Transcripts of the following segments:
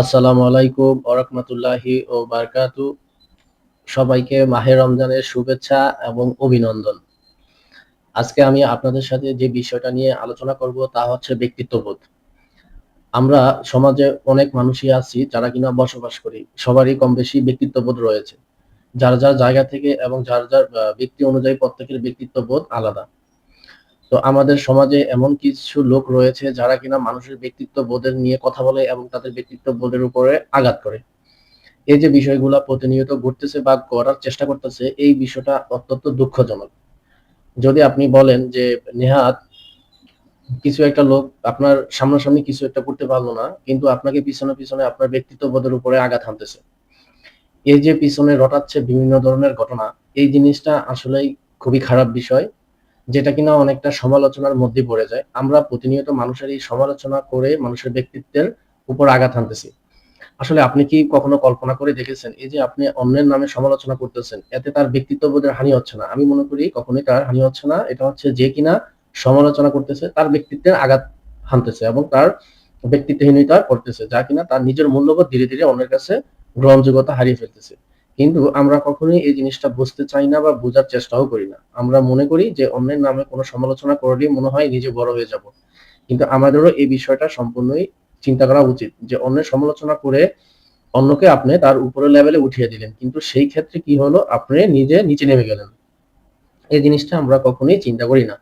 আসসালামু আলাইকুম ওরহমতুল্লাহি ও বারকাতু। সবাইকে মাহে রমজানের শুভেচ্ছা এবং অভিনন্দন। আজকে আমি আপনাদের সাথে যে বিষয়টা নিয়ে আলোচনা করব তা হচ্ছে ব্যক্তিত্ববোধ। আমরা সমাজে অনেক মানুষই আছি যারা কিনা বসবাস করি, সবারই কম বেশি ব্যক্তিত্ববোধ রয়েছে। যার যার জায়গা থেকে এবং যার যার ব্যক্তি অনুযায়ী প্রত্যেকের ব্যক্তিত্ববোধ আলাদা। তো আমাদের সমাজে এমন কিছু লোক রয়েছে যারা কিনা মানুষের ব্যক্তিত্ব বোধের নিয়ে কথা বলে এবং তাদের ব্যক্তিত্ব বোধের উপরে আঘাত করে। এই যে বিষয়গুলা প্রতিনিয়ত ঘটতেছে বা করার চেষ্টা করতেছে, এই বিষয়টা অত্যন্ত দুঃখজনক। যদি আপনি বলেন যে, নেহাত কিছু একটা লোক আপনার সামনাসামনি কিছু একটা করতে পারল না, কিন্তু আপনাকে পিছনে পিছনে আপনার ব্যক্তিত্ব বোধের উপরে আঘাত হানতেছে। এই যে পিছনে রটাচ্ছে বিভিন্ন ধরনের ঘটনা, এই জিনিসটা আসলেই খুবই খারাপ বিষয়। যেটা কিনা অনেকটা সমালোচনার মধ্যে পড়ে যায়। আমরা প্রতিনিয়ত মানুষের এই সমালোচনা করে মানুষের ব্যক্তিত্বের উপর আঘাত হানতেছি। আসলে আপনি কি কখনো কল্পনা করে দেখেছেন এই যে আপনি অন্যের নামে সমালোচনা করতেছেন, এতে তার ব্যক্তিত্ববোধের হানি হচ্ছে না? আমি মনে করি কখনোই তার হানি হচ্ছে না। এটা হচ্ছে যে কিনা সমালোচনা করতেছে, তার ব্যক্তিত্বের আঘাত হানতেছে এবং তার ব্যক্তিত্বহীনতা করতেছে, যা কিনা তার নিজের মূল্যবোধ ধীরে ধীরে অন্যের কাছে গ্রহণযোগ্যতা হারিয়ে ফেলতেছে। কিন্তু আমরা কখনোই এই জিনিসটা বুঝতে চাই না বা বোঝার চেষ্টাও করি না। আমরা মনে করি যে অন্যের নামে কোনো সমালোচনা করলেই মনে হয় নিজে বড় হয়ে যাব। কিন্তু আমাদেরও এই বিষয়টা সম্পূর্ণই চিন্তা করা উচিত যে অন্যের সমালোচনা করে অন্যকে আপনি তার উপরের লেভেলে উঠিয়ে দিলেন। কিন্তু সেই ক্ষেত্রে কি হলো? আপনি নিজে নিচে নেমে গেলেন। এই জিনিসটা আমরা কখনোই চিন্তা করি না।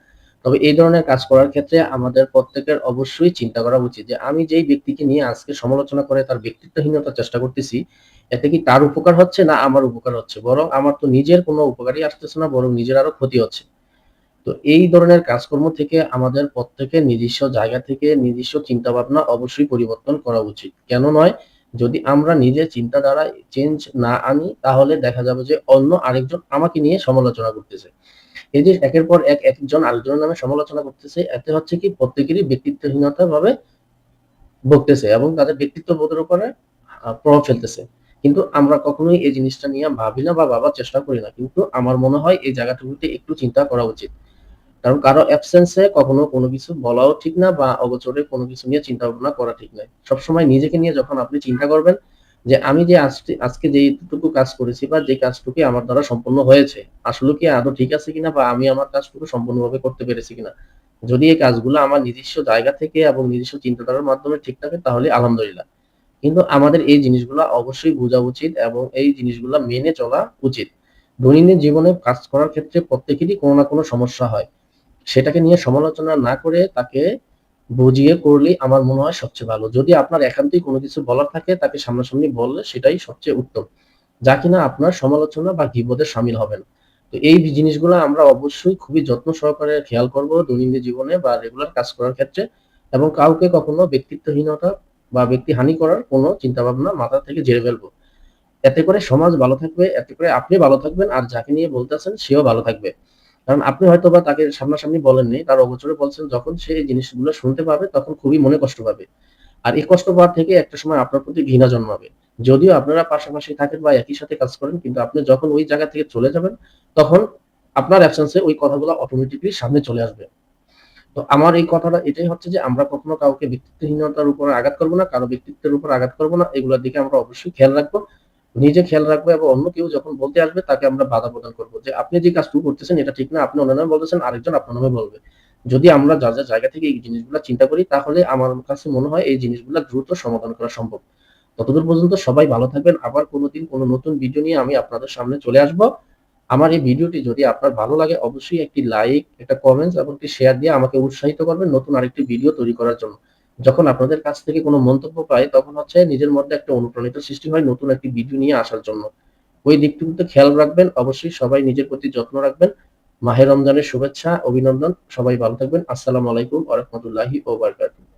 তবে এই ধরনের কাজ করার ক্ষেত্রে আমাদের প্রত্যেকের অবশ্যই চিন্তা করা উচিত যে আমি যেই ব্যক্তিকে নিয়ে আজকে সমালোচনা করে তার ব্যক্তিত্বহীনতার চেষ্টা করতেছি এতে কি তার উপকার হচ্ছে না আমার উপকার হচ্ছে? বরং আমার তো নিজের কোনো উপকারই আসতেছে না, বরং নিজের আরও ক্ষতি হচ্ছে। তো এই ধরনের কাজকর্ম থেকে আমাদের প্রত্যেকের নিজস্ব জায়গা থেকে নিজস্ব চিন্তা ভাবনা অবশ্যই পরিবর্তন করা উচিত। কেন নয়, যদি আমরা নিজের চিন্তাধারায় চেঞ্জ না আনি, তাহলে দেখা যাবে যে অন্য আরেকজন আমাকে নিয়ে সমালোচনা করতেছে। এই যে একের পর এক, একজন আরেকজনের নামে সমালোচনা করতেছে, এতে হচ্ছে কি প্রত্যেকেরই ব্যক্তিত্বহীনতা ভাবে ভুগতেছে এবং তাদের ব্যক্তিত্ব বোধের উপরে প্রভাব ফেলতেছে। কিন্তু আমরা কখনোই এই জিনিসটা নিয়ে ভাবি না বা ভাবার চেষ্টা করি না। কিন্তু আমার মনে হয় এই জায়গাটুকুতে একটু চিন্তা করা উচিত। কারণ কারও অ্যাবসেন্সে কখনো কোনো কিছু বলাও ঠিক না বা অগোচরে কোনো কিছু নিয়ে চিন্তা ভাবনা করা ঠিক নয়। সবসময় নিজেকে নিয়ে যখন আপনি চিন্তা করবেন যে আমি যে আজকে যেটুকু কাজ করেছি বা যে কাজটুকু আমার দ্বারা সম্পূর্ণ হয়েছে, আসলে কি আদৌ ঠিক আছে কিনা বা আমি আমার কাজটুকু সম্পূর্ণভাবে করতে পেরেছি কিনা? যদি এই কাজগুলো আমার নিজস্ব জায়গা থেকে এবং নিজস্ব চিন্তাধারার মাধ্যমে ঠিক থাকে, তাহলে আলহামদুলিল্লাহ। কিন্তু আমাদের এই জিনিসগুলো অবশ্যই বোঝা উচিত এবং এই জিনিসগুলো মেনে চলা উচিত। দৈনন্দিন জীবনে কাজ করার ক্ষেত্রে প্রত্যেকেরই কোনো না কোনো সমস্যা হয়। সেটাকে নিয়ে সমালোচনা না করে তাকে বুঝিয়ে করলেই আমার মনে হয় সবচেয়ে ভালো। যদি আপনার একান্তই কোনো কিছু বলার থাকে, তাকে সামনাসামনি বললে সেটাই সবচেয়ে উত্তম। যা কিনা আপনার সমালোচনা বা গিবদের সামিল হবে না তো এই জিনিসগুলো আমরা অবশ্যই খুবই যত্ন সহকারে খেয়াল করব দৈনন্দিন জীবনে বা রেগুলার কাজ করার ক্ষেত্রে। এবং কাউকে কখনো ব্যক্তিত্বহীনতা বা ব্যক্তি হানি করার কোনো চিন্তা ভাবনা মাথা থেকে ঝেড়ে ফেলব। এতে করে সমাজ ভালো থাকবে, এতে করে আপনি ভালো থাকবেন আর যাকে নিয়ে বলতেছেন সেও ভালো থাকবে। কারণ আপনি হয়তো বা তাকে সামনাসামনি বলেননি, তার অগোচরে বলছেন, যখন সে এই জিনিসগুলো শুনতে পাবে, তখন খুবই মনে কষ্ট পাবে। আর এই কষ্ট পাওয়ার থেকে একটা সময় আপনার প্রতি ঘৃণা জন্মাবে। যদিও আপনারা পাশাপাশি থাকেন বা একই সাথে কাজ করেন, কিন্তু আপনি যখন ওই জায়গা থেকে চলে যাবেন, তখন আপনার অ্যাবসেন্সে ওই কথাগুলো অটোমেটিকলি সামনে চলে আসবে। তো আমার এই কথাটা এটাই হচ্ছে যে আমরা কখনো কাউকে ব্যক্তিত্বহীনতার উপর আঘাত করব না, কারও ব্যক্তিত্বের উপর আঘাত করব না, এগুলোর দিকে আমরা অবশ্যই খেয়াল রাখব, নিজে খেয়াল রাখব এবং অন্য কেউ যখন বলতে আসবে তাকে আমরা বাধা প্রদান করব যে আপনি যে কাজটুকু করতেছেন এটা ঠিক না, আপনি অন্য নামে বলতেছেন, আরেকজন আপনার নামে বলবে। যদি আমরা যা যা জায়গা থেকে এই জিনিসগুলো চিন্তা করি তাহলে আমার কাছে মনে হয় এই জিনিসগুলো দ্রুত সমাধান করা সম্ভব। ততদূর পর্যন্ত সবাই ভালো থাকবেন, আবার কোনোদিন কোনো নতুন ভিডিও নিয়ে আমি আপনাদের সামনে চলে আসব। আমার এই ভিডিওটি যদি আপনার ভালো লাগে, অবশ্যই একটি লাইক একটা কমেন্টস এবং একটি শেয়ার দিয়ে আমাকে উৎসাহিত করবেন নতুন আরেকটি ভিডিও তৈরি করার জন্য। যখন আপনাদের কাছ থেকে কোনো মন্তব্য পাই, তখন হচ্ছে নিজের মধ্যে একটা অনুপ্রাণিত সৃষ্টি হয় নতুন একটি ভিডিও নিয়ে আসার জন্য। ওই দিকটুকুতে খেয়াল রাখবেন, অবশ্যই সবাই নিজের প্রতি যত্ন রাখবেন। মাহে রমজানের শুভেচ্ছা, অভিনন্দন, সবাই ভালো থাকবেন। আসসালামু আলাইকুম আ রহমতুল্লাহি ও বারকাতুহ।